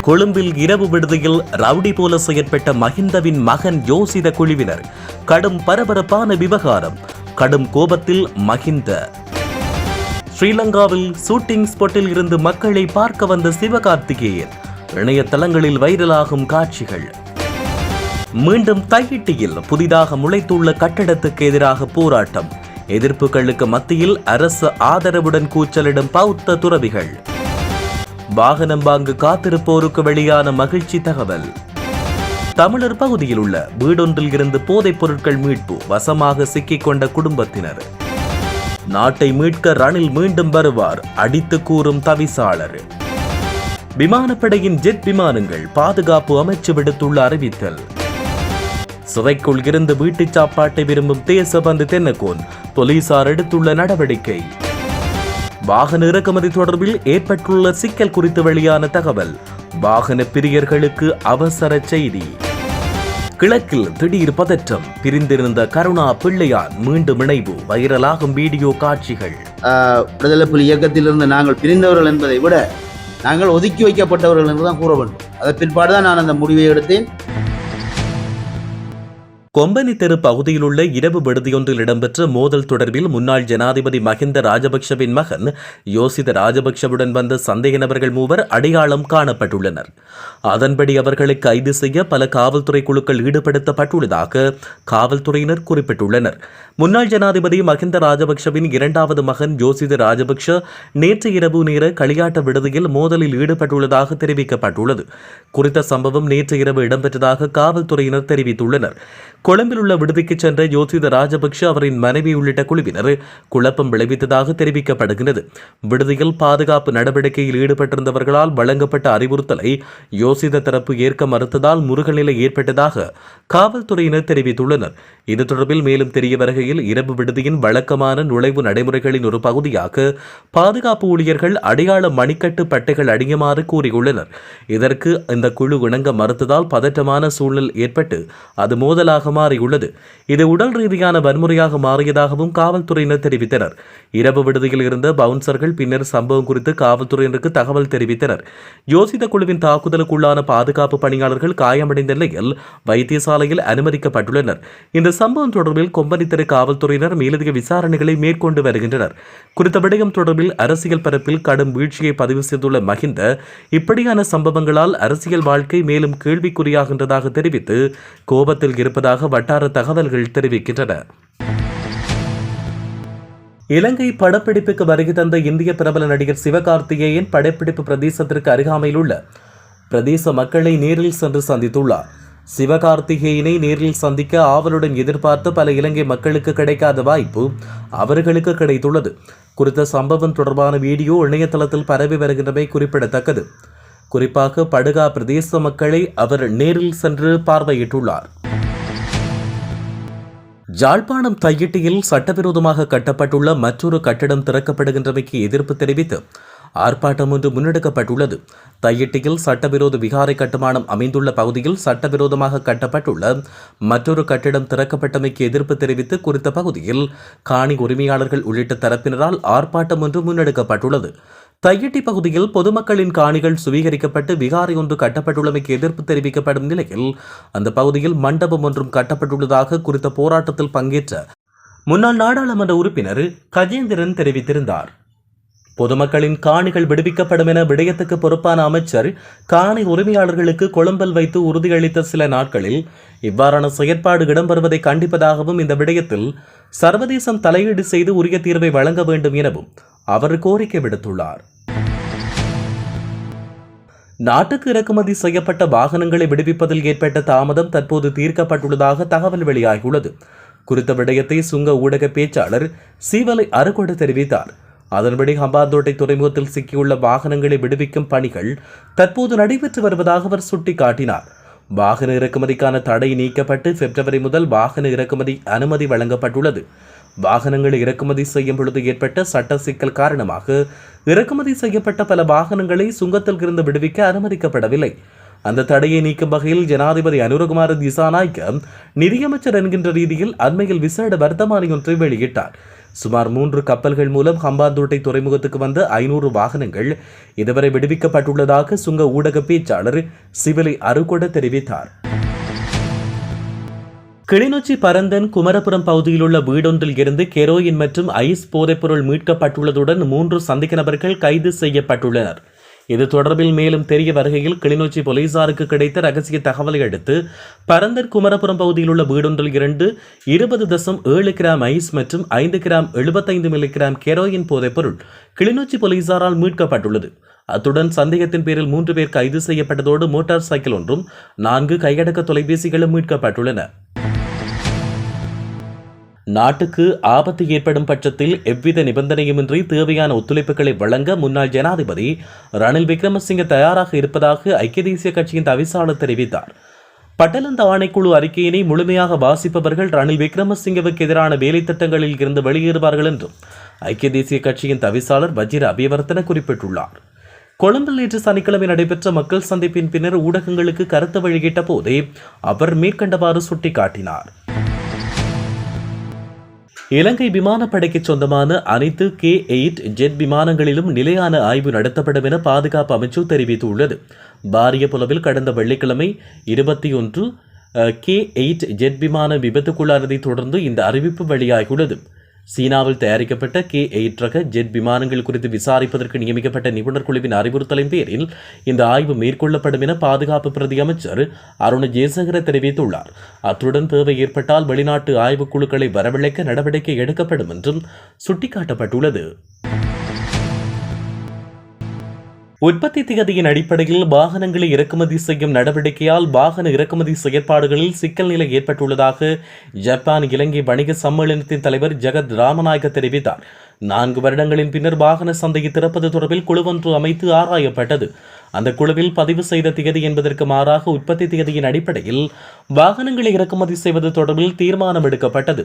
கொழும்பில் இரவு விடுதியில் ரவுடி போல செயற்பட்ட மஹிந்தவின் மகன் யோசித குழுவினர் கடும் பரபரப்பான விவகாரம். கடும் கோபத்தில் மஹிந்த. ஸ்ரீலங்காவில் ஷூட்டிங் ஸ்பாட்டில் இருந்து மக்களை பார்க்க வந்த சிவகார்த்திகேயன் இணையதளங்களில் வைரலாகும் காட்சிகள். மீண்டும் தையிட்டியில் புதிதாக முளைத்துள்ள கட்டடத்துக்கு எதிராக போராட்டம். எதிர்ப்புகளுக்கு மத்தியில் அரசு ஆதரவுடன் கூச்சலிடும் பௌத்த துறவிகள். வாகனம் வாங்கு காத்திருப்போருக்கு வெளியான மகிழ்ச்சி தகவல். தமிழர் பகுதியில் உள்ள வீடொன்றில் இருந்து போதைப் பொருட்கள் மீட்பு வசமாக சிக்கிக் கொண்ட குடும்பத்தினர். நாட்டை மீட்க ரணில் மீண்டும் வருவார் அடித்து கூறும் தவிசாளர். விமானப்படையின் ஜெட் விமானங்கள் பாதுகாப்பு அமைச்சு விடுத்துள்ள அறிவித்தல். சுவைக்குள் இருந்து வீட்டு சாப்பாட்டை விரும்பும் தேசபந்து தென்னகோன் போலீசார் எடுத்துள்ள நடவடிக்கை. வாகன இறக்குமதி தொடர்பில் ஏற்பட்டுள்ள சிக்கல் குறித்து வெளியான தகவல். வாகன பிரியர்களுக்கு அவசர செய்தி. கிழக்கில் திடீர் பதற்றம். பிரிந்திருந்த கருணா பிள்ளையார் மீண்டும் இணைவு. வைரலாகும் வீடியோ காட்சிகள். ஆஹ், விடுதலை புலி இயக்கத்திலிருந்து நாங்கள் பிரிந்தவர்கள் என்பதை விட நாங்கள் ஒதுக்கி வைக்கப்பட்டவர்கள் என்று தான் கூற வேண்டும். அதன் பிற்பாடு தான் நான் அந்த முடிவை எடுத்தேன். கொம்பனி தெரு பகுதியிலுள்ள இரவு விடுதியொன்றில் இடம்பெற்ற மோதல் தொடர்பில் முன்னாள் ஜனாதிபதி மஹிந்த ராஜபக்ஷவின் மகன் யோசித ராஜபக்ஷவுடன் வந்த சந்தேக நபர்கள் மூவர் அடையாளம் காணப்பட்டுள்ளனர். அதன்படி அவர்களை கைது செய்ய பல காவல்துறை குழுக்கள் ஈடுபடுத்தப்பட்டுள்ளதாக காவல்துறையினர் குறிப்பிட்டுள்ளனர். முன்னாள் ஜனாதிபதி மஹிந்த ராஜபக்ஷவின் இரண்டாவது மகன் யோசித ராஜபக்ஷ நேற்று இரவு நேர களியாட்ட விடுதியில் மோதலில் ஈடுபட்டுள்ளதாக தெரிவிக்கப்பட்டுள்ளது. குறித்த சம்பவம் நேற்று இரவு இடம்பெற்றதாக காவல்துறையினர் தெரிவித்துள்ளனர். கொழும்பில் உள்ள விடுதிக்கு சென்ற யோசித ராஜபக்ஷ அவரின் மனைவி உள்ளிட்ட குழுவினர் குழப்பம் விளைவித்ததாக தெரிவிக்கப்படுகிறது விடுதியில் பாதுகாப்பு நடவடிக்கையில் ஈடுபட்டிருந்தவர்களால் வழங்கப்பட்ட அறிவுறுத்தலை யோசித தரப்பு ஏற்க மறுத்ததால் முருகநிலை ஏற்பட்டதாக காவல்துறையினர் தெரிவித்துள்ளனர். இது தொடர்பில் மேலும் தெரிய வருகையில் இரவு விடுதியின் வழக்கமான நுழைவு நடைமுறைகளின் ஒரு பகுதியாக பாதுகாப்பு ஊழியர்கள் அடையாள மணிக்கட்டு பட்டைகள் அணியுமாறு கூறியுள்ளனர். இதற்கு இந்த குழு இணங்க மறுத்ததால் பதற்றமான சூழல் ஏற்பட்டு அது மோதலாக மாறியுள்ளது. இது உடல் ரீதியான வன்முறையாக மாறியதாகவும் காவல்துறையினர் தெரிவித்தனர். இரவு விடுதியில் இருந்த பவுன்சர்கள் பின்னர் சம்பவம் குறித்து காவல்துறையினருக்கு தகவல் தெரிவித்தனர். யோசித குழுவின் தாக்குதலுக்குள்ளான பாதுகாப்பு பணியாளர்கள் காயமடைந்த நிலையில் வைத்தியசாலையில் அனுமதிக்கப்பட்டுள்ளனர். இந்த சம்பவம் தொடர்பில் கொம்பனித்தறை காவல்துறையினர் மேலதிக விசாரணைகளை மேற்கொண்டு வருகின்றனர். குறித்த விடயம் தொடர்பில் அரசியல் பரப்பில் கடும் வீழ்ச்சியை பதிவு செய்துள்ள மஹிந்த இப்படியான சம்பவங்களால் அரசியல் வாழ்க்கை மேலும் கேள்விக்குறியாகின்றதாக தெரிவித்து கோபத்தில் இருப்பதாக வட்டார தகவல்கள் தெரிவிக்கின்றன. இலங்கை படப்பிடிப்புக்கு வருகை தந்த இந்திய பிரபல நடிகர் சிவகார்த்திகேயன் படப்பிடிப்பு பிரதேசத்திற்கு அருகாமையில் உள்ள பிரதேச மக்களை நேரில் சென்று சந்தித்துள்ளார். சிவகார்த்திகேயனை நேரில் சந்திக்க ஆவலுடன் எதிர்பார்த்து பல இலங்கை மக்களுக்கு கிடைக்காத வாய்ப்பு அவர்களுக்கு கிடைத்துள்ளது. குறித்த சம்பவம் தொடர்பான வீடியோ இணையதளத்தில் பரவி வருகின்றமை குறிப்பிடத்தக்கது. குறிப்பாக படுகா பிரதேச மக்களை அவர் நேரில் சென்று பார்வையிட்டுள்ளார். ஜாழ்ப்பாணம் தையிட்டியில் சட்டவிரோதமாக கட்டப்பட்டுள்ள மற்றொரு கட்டடம் திறக்கப்படுகின்றமைக்கு எதிர்ப்பு தெரிவித்து ஆர்ப்பாட்டம் ஒன்று முன்னெடுக்கப்பட்டுள்ளது. தையிட்டியில் சட்டவிரோத விகாரை கட்டுமானம் அமைந்துள்ள பகுதியில் சட்டவிரோதமாக கட்டப்பட்டுள்ள மற்றொரு கட்டிடம் திறக்கப்பட்டமைக்கு எதிர்ப்பு தெரிவித்து குறித்த பகுதியில் காணி உரிமையாளர்கள் உள்ளிட்ட தரப்பினரால் ஆர்ப்பாட்டம் ஒன்று முன்னெடுக்கப்பட்டுள்ளது. தையிட்டி பகுதியில் பொதுமக்களின் காணிகள் சுவீகரிக்கப்பட்டு விகாரை ஒன்று கட்டப்பட்டுள்ளமைக்கு எதிர்ப்பு தெரிவிக்கப்படும் நிலையில் அந்த பகுதியில் மண்டபம் ஒன்றும் கட்டப்பட்டுள்ளதாக குறித்த போராட்டத்தில் பங்கேற்ற முன்னாள் நாடாளுமன்ற உறுப்பினர் கஜேந்திரன் தெரிவித்திருந்தார். பொதுமக்களின் காணிகள் விடுவிக்கப்படும் என விடயத்துக்கு பொறுப்பான அமைச்சர் காணி உரிமையாளர்களுக்கு கொழும்பல் வைத்து உறுதியளித்த சில நாட்களில் இவ்வாறான செயற்பாடு இடம்பெறுவதை கண்டிப்பதாகவும் இந்த விடயத்தில் சர்வதேசம் தலையீடு செய்து உரிய தீர்வை வழங்க வேண்டும் எனவும் அவர் கோரிக்கை விடுத்துள்ளார். நாட்டுக்கு இறக்குமதி செய்யப்பட்ட வாகனங்களை விடுவிப்பதில் ஏற்பட்ட தாமதம் தற்போது தீர்க்கப்பட்டுள்ளதாக தகவல் வெளியாகியுள்ளது. குறித்த விடயத்தை சுங்க ஊடக பேச்சாளர் சீவலை அருகொடு தெரிவித்தார். அதன்படி ஹம்பாந்தோட்டை துறைமுகத்தில் சிக்கியுள்ள வாகனங்களை விடுவிக்கும் பணிகள் தற்போது நடைபெற்று வருவதாக அவர் சுட்டிக்காட்டினார். வாகன இறக்குமதிக்கான தடை நீக்கப்பட்டு பிப்ரவரி முதல் வாகன இறக்குமதி அனுமதி வழங்கப்பட்டுள்ளது. வாகனங்களை இறக்குமதி செய்யும் பொழுது ஏற்பட்ட சட்ட சிக்கல் காரணமாக இறக்குமதி செய்யப்பட்ட பல வாகனங்களை சுங்கத்தில் இருந்து விடுவிக்க அனுமதிக்கப்படவில்லை. அந்த தடையை நீக்கும் வகையில் ஜனாதிபதி அனுரகுமார திசாநாய்க்க நிதியமைச்சர் என்கின்ற ரீதியில் அண்மையில் விசேட வர்த்தமானி ஒன்றை வெளியிட்டார். சுமார் மூன்று கப்பல்கள் மூலம் ஹம்பாந்தோட்டை துறைமுகத்துக்கு வந்த ஐநூறு வாகனங்கள் இதுவரை விடுவிக்கப்பட்டுள்ளதாக சுங்க ஊடக பேச்சாளர் சிவலி அருகொட தெரிவித்தார். கிளிநொச்சி பரந்தன் குமரபுரம் பகுதியில் உள்ள வீடொன்றில் இருந்து கெரோயின் மற்றும் ஐஸ் போதைப்பொருள் மீட்கப்பட்டுள்ளதுடன் மூன்று சந்தேக நபர்கள் கைது செய்யப்பட்டுள்ளனர். இது தொடர்பில் மேலும் தெரிய வருகையில் கிளிநொச்சி போலீசாருக்கு கிடைத்த ரகசிய தகவலை அடுத்து பரந்தன் குமரபுரம் பகுதியில் உள்ள வீடொன்றில் இரண்டு இருபது தசம் ஏழு கிராம் ஐஸ் மற்றும் ஐந்து கிராம் எழுபத்தைந்து மில்லிகிராம் கெரோயின் போதைப்பொருள் கிளிநொச்சி போலீசாரால் மீட்கப்பட்டுள்ளது. அத்துடன் சந்தேகத்தின் பேரில் மூன்று பேர் கைது செய்யப்பட்டதோடு மோட்டார் சைக்கிள் ஒன்றும் நான்கு கையடக்க தொலைபேசிகளும் மீட்கப்பட்டுள்ளன. நாட்டுக்கு ஆபத்து ஏற்படும் பட்சத்தில் எவ்வித நிபந்தனையுமின்றி தேவையான ஒத்துழைப்புகளை வழங்க முன்னாள் ஜனாதிபதி ரணில் விக்ரமசிங்க தயாராக இருப்பதாக ஐக்கிய தேசிய கட்சியின் தவிசாளர் தெரிவித்தார். பட்டலந்த ஆணைக்குழு அறிக்கையினை முழுமையாக வாசிப்பவர்கள் ரணில் விக்ரமசிங்கவுக்கு எதிரான வேலைத்திட்டங்களில் இருந்து வெளியேறுவார்கள் என்றும் ஐக்கிய தேசிய கட்சியின் தவிசாளர் வஜிர அபிவர்த்தன குறிப்பிட்டுள்ளார். கொழும்பில் நேற்று சனிக்கிழமை நடைபெற்ற மக்கள் சந்திப்பின் பின்னர் ஊடகங்களுக்கு கருத்து வெளியிட்ட போதே அவர் மேற்கண்டவாறு சுட்டிக்காட்டினார். இலங்கை விமானப்படைக்கு சொந்தமான அனைத்து கே எயிட் ஜெட் விமானங்களிலும் நிலையான ஆய்வு நடத்தப்படும் என பாதுகாப்பு அமைச்சு தெரிவித்துள்ளது. பாரிய புலவில் கடந்த வெள்ளிக்கிழமை இருபத்தி ஒன்று கே எயிட் ஜெட் விமான விபத்துக்குள்ளானதை தொடர்ந்து இந்த அறிவிப்பு வெளியாகியுள்ளது. சீனாவில் தயாரிக்கப்பட்ட கே எயிட் ரக ஜெட் விமானங்கள் குறித்து விசாரிப்பதற்கு நியமிக்கப்பட்ட நிபுணர் குழுவின் அறிவுறுத்தலின் பேரில் இந்த ஆய்வு மேற்கொள்ளப்படும் என பாதுகாப்பு பிரதி அமைச்சர் அருண் ஜெயசங்கர தெரிவித்துள்ளார். அத்துடன் தேவை ஏற்பட்டால் வெளிநாட்டு ஆய்வுக் குழுக்களை வரவழைக்க நடவடிக்கை எடுக்கப்படும் என்றும் சுட்டிக்காட்டப்பட்டுள்ளது. உற்பத்தி திகதியின் அடிப்படையில் வாகனங்களை இறக்குமதி செய்யும் நடவடிக்கையால் வாகன இறக்குமதி செயற்பாடுகளில் சிக்கல் நிலை ஏற்பட்டுள்ளதாக ஜப்பான் இலங்கை வணிக சம்மேளனத்தின் தலைவர் ஜெகத் ராமநாயக தெரிவித்தார். நான்கு வருடங்களின் பின்னர் வாகன சந்தையை திறப்பது தொடர்பில் குழுவொன்று அமைத்து ஆராயப்பட்டது. அந்த குழுவில் பதிவு செய்த திகதி என்பதற்கு மாறாக உற்பத்தி திகதியின் அடிப்படையில் வாகனங்களை இறக்குமதி செய்வது தொடர்பில் தீர்மானம் எடுக்கப்பட்டது.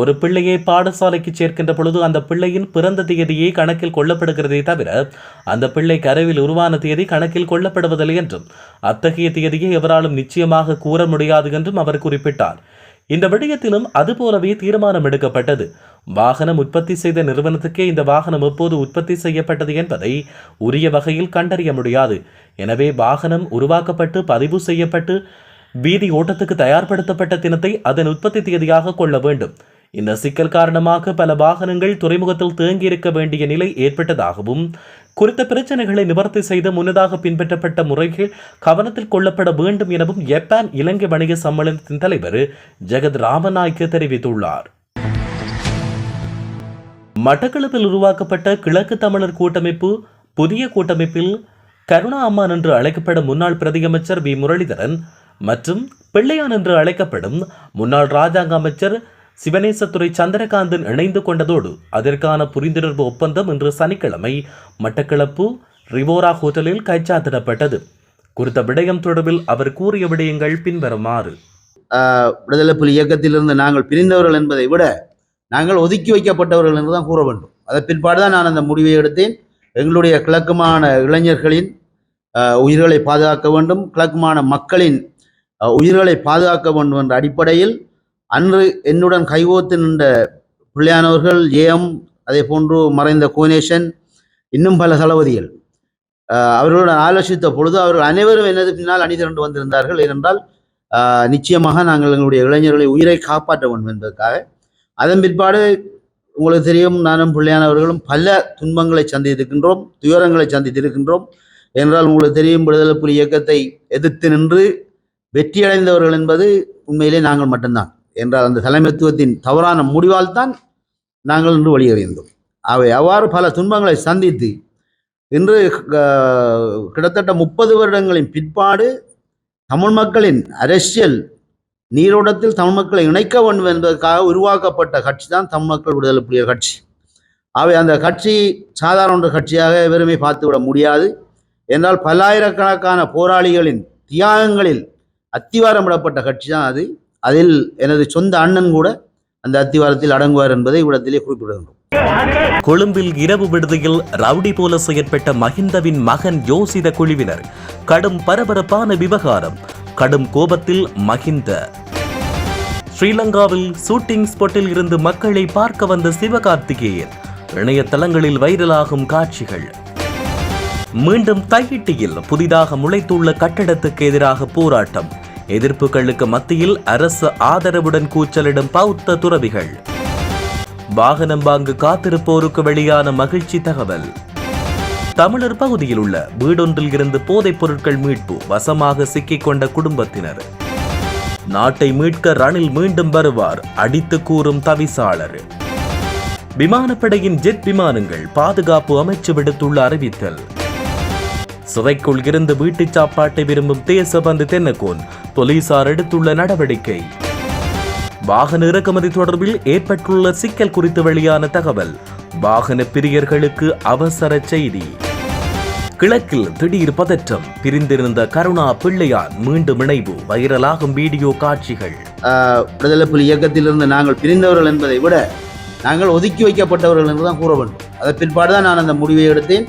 ஒரு பிள்ளையை பாடசாலைக்கு சேர்க்கின்ற பொழுது அந்த பிள்ளையின் பிறந்த தேதியை கணக்கில் கொள்ளப்படுகிறதே தவிர அந்த பிள்ளை கருவில் உருவான தேதி கணக்கில் கொள்ளப்படுவதில்லை என்றும் அத்தகைய தேதியை எவராலும் நிச்சயமாக கூற முடியாது என்றும் அவர் குறிப்பிட்டார். இந்த விடயத்திலும் அதுபோலவே தீர்மானம் எடுக்கப்பட்டது. வாகனம் உற்பத்தி செய்த நிறுவனத்துக்கே இந்த வாகனம் எப்போது உற்பத்தி செய்யப்பட்டது என்பதை உரிய வகையில் கண்டறிய முடியாது. எனவே வாகனம் உருவாக்கப்பட்டு பதிவு செய்யப்பட்டு வீதி ஓட்டத்துக்கு தயார்படுத்தப்பட்ட தினத்தை அதன் உற்பத்தி தேதியாக கொள்ள வேண்டும். இந்த சிக்கல் காரணமாக பல வாகனங்கள் துறைமுகத்தில் தேங்கியிருக்க வேண்டிய நிலை ஏற்பட்டதாகவும் குறித்த பிரச்சனைகளை நிவர்த்தி செய்து முன்னதாக பின்பற்றப்பட்ட முறைகள் கவனத்தில் கொள்ளப்பட வேண்டும் எனவும் ஜப்பான் இலங்கை வணிக சம்மேளனத்தின் தலைவர் ஜெகத் ராமநாயக்க தெரிவித்துள்ளார். மட்டக்களப்பில் உருவாக்கப்பட்ட கிழக்கு தமிழர் கூட்டமைப்பு புதிய கூட்டமைப்பில் கருணா அம்மான் என்று அழைக்கப்படும் முன்னாள் பிரதியமைச்சர் வி. முரளிதரன் மற்றும் பிள்ளையான் என்று அழைக்கப்படும் முன்னாள் ராஜாங்க அமைச்சர் சிவனேசத்துறை சந்திரகாந்தன் இணைந்து கொண்டதோடு அதற்கான புரிந்துணர்வு ஒப்பந்தம் இன்று சனிக்கிழமை மட்டக்களப்பு ரிவோரா ஹோட்டலில் கைச்சாத்திடப்பட்டது. குறித்த விடயம் தொடர்பில் அவர் கூறிய விடயங்கள் பின்வருமாறு. விடுதலை புலி இயக்கத்திலிருந்து நாங்கள் பிரிந்தவர்கள் என்பதை விட நாங்கள் ஒதுக்கி வைக்கப்பட்டவர்கள் என்று தான் கூற வேண்டும். அதன் பிற்பாடு தான் நான் அந்த முடிவை எடுத்தேன். எங்களுடைய கிழக்குமான இளைஞர்களின் உயிர்களை பாதுகாக்க வேண்டும். கிழக்குமான மக்களின் உயிர்களை பாதுகாக்க வேண்டும் என்ற அடிப்படையில் அன்று என்னுடன் கைகோத்து நின்ற பிள்ளையானவர்கள் ஏஎம் அதே போன்று மறைந்த கோனேஷன் இன்னும் பல தளபதிகள். அவர்களுடன் ஆலோசித்த பொழுது அவர்கள் அனைவரும் எனது பின்னால் அணி திரண்டு வந்திருந்தார்கள். ஏனென்றால் நிச்சயமாக நாங்கள் எங்களுடைய இளைஞர்களை உயிரை காப்பாற்ற வேண்டும் என்பதற்காக. அதன் பிற்பாடு உங்களுக்கு தெரியும் நானும் பிள்ளையானவர்களும் பல துன்பங்களை சந்தித்திருக்கின்றோம் துயரங்களை சந்தித்திருக்கின்றோம். என்றால் உங்களுக்கு தெரியும் விடுதலை புலி இயக்கத்தை எதிர்த்து நின்று வெற்றியடைந்தவர்கள் என்பது உண்மையிலே நாங்கள் மட்டும்தான். என்றால் அந்த தலைமைத்துவத்தின் தவறான முடிவால் தான் நாங்கள் இன்று வெளியேறியிருந்தோம் அவை அவ்வாறு பல துன்பங்களை சந்தித்து இன்று கிட்டத்தட்ட முப்பது வருடங்களின் பிற்பாடு தமிழ் மக்களின் அரசியல் நீரோட்டத்தில் தமிழ் மக்களை இணைக்க வேண்டும் என்பதற்காக உருவாக்கப்பட்ட கட்சி தான் தமிழ் மக்கள் விடுதலை புலிகள் கட்சி. அவை அந்த கட்சி சாதாரண கட்சியாக வெறுமை பார்த்துவிட முடியாது. என்றால் பல்லாயிரக்கணக்கான போராளிகளின் தியாகங்களில் அத்திவாரமிடப்பட்ட கட்சி தான் அது. அதில் எனது சொந்த அண்ணன் கூட அந்த அத்திவாரத்தில் அடங்குவார் என்பதை இவ்விடத்திலே குறிப்பிடுகின்றோம். கொழும்பில் இரவு விடுதியில் ரவுடி போல செயற்பட்ட மஹிந்தவின் மகன் யோசித குழுவினர் கடும் பரபரப்பான விவகாரம். கடும் கோபத்தில் மஹிந்த. ஸ்ரீலங்காவில் ஷூட்டிங் ஸ்பாட்டில் இருந்து மக்களை பார்க்க வந்த சிவகார்த்திகேயன் இணையதளங்களில் வைரலாகும் காட்சிகள். மீண்டும் தையிட்டியில் புதிதாக முளைத்துள்ள கட்டடத்துக்கு எதிராக போராட்டம். எதிர்ப்புகளுக்கு மத்தியில் அரசு ஆதரவுடன் கூச்சலிடும் பௌத்த துறவிகள். வாகனம் வாங்க காத்திருப்போருக்கு வெளியான மகிழ்ச்சி தகவல். தமிழர் பகுதியில் உள்ள வீடொன்றில் இருந்து போதைப் பொருட்கள் மீட்பு வசமாக சிக்கிக் கொண்ட குடும்பத்தினர். நாட்டை மீட்க ரணில் மீண்டும் வருவார் அடித்து கூறும் தவிசாளர். விமானப்படையின் ஜெட் விமானங்கள் பாதுகாப்பு அமைச்சு விடுத்துள்ள அறிவித்தல். சிறைக்குள் இருந்து வீட்டுச் சாப்பாட்டை விரும்பும் தேசபந்து தென்னகோன் போலீசார் எடுத்துள்ள நடவடிக்கை. வாகன இறக்குமதி தொடர்பில் ஏற்பட்டுள்ள சிக்கல் குறித்து வெளியான தகவல் வாகன பிரியர்களுக்கு அவசர செய்தி. கிழக்கில் திடீர் பதற்றம் பிரிந்திருந்த கருணா பிள்ளையார் மீண்டும் இணைவு வைரலாகும் வீடியோ காட்சிகள். ஆஹ், விடுதலை புலி இயக்கத்திலிருந்து நாங்கள் பிரிந்தவர்கள் என்பதை விட நாங்கள் ஒதுக்கி வைக்கப்பட்டவர்கள் என்று தான் கூற வேண்டும் அதன் பிற்பாடு தான் நான் அந்த முடிவை எடுத்தேன்.